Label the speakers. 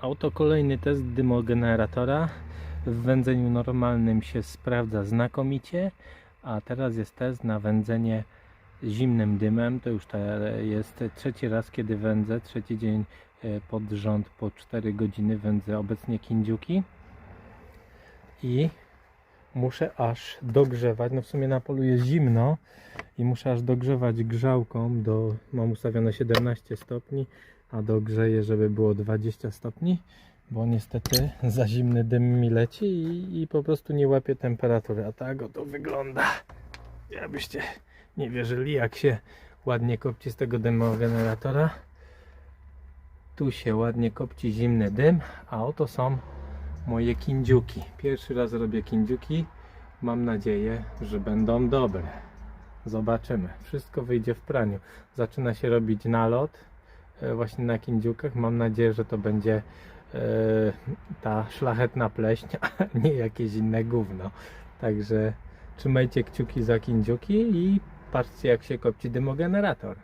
Speaker 1: Auto kolejny test dymogeneratora. W wędzeniu normalnym się sprawdza znakomicie, a teraz jest test na wędzenie zimnym dymem. To już jest trzeci raz, kiedy wędzę, trzeci dzień e, pod rząd po 4 godziny wędzę obecnie kindziuki. I muszę aż dogrzewać, no w sumie na polu jest zimno i muszę aż dogrzewać grzałką do, mam ustawione 17 stopni, a dogrzeję, żeby było 20 stopni, bo niestety za zimny dym mi leci i, i po prostu nie łapie temperatury, a tak oto wygląda. Jakbyście nie wierzyli, jak się ładnie kopci z tego dymogeneratora. Tu się ładnie kopci zimny dym, a oto są moje kindziuki. Pierwszy raz robię kindziuki. Mam nadzieję, że będą dobre. Zobaczymy. Wszystko wyjdzie w praniu. Zaczyna się robić nalot e, właśnie na kindziukach. Mam nadzieję, że to będzie e, ta szlachetna pleśń, a nie jakieś inne gówno. Także trzymajcie kciuki za kindziuki i patrzcie jak się kopci dymogenerator.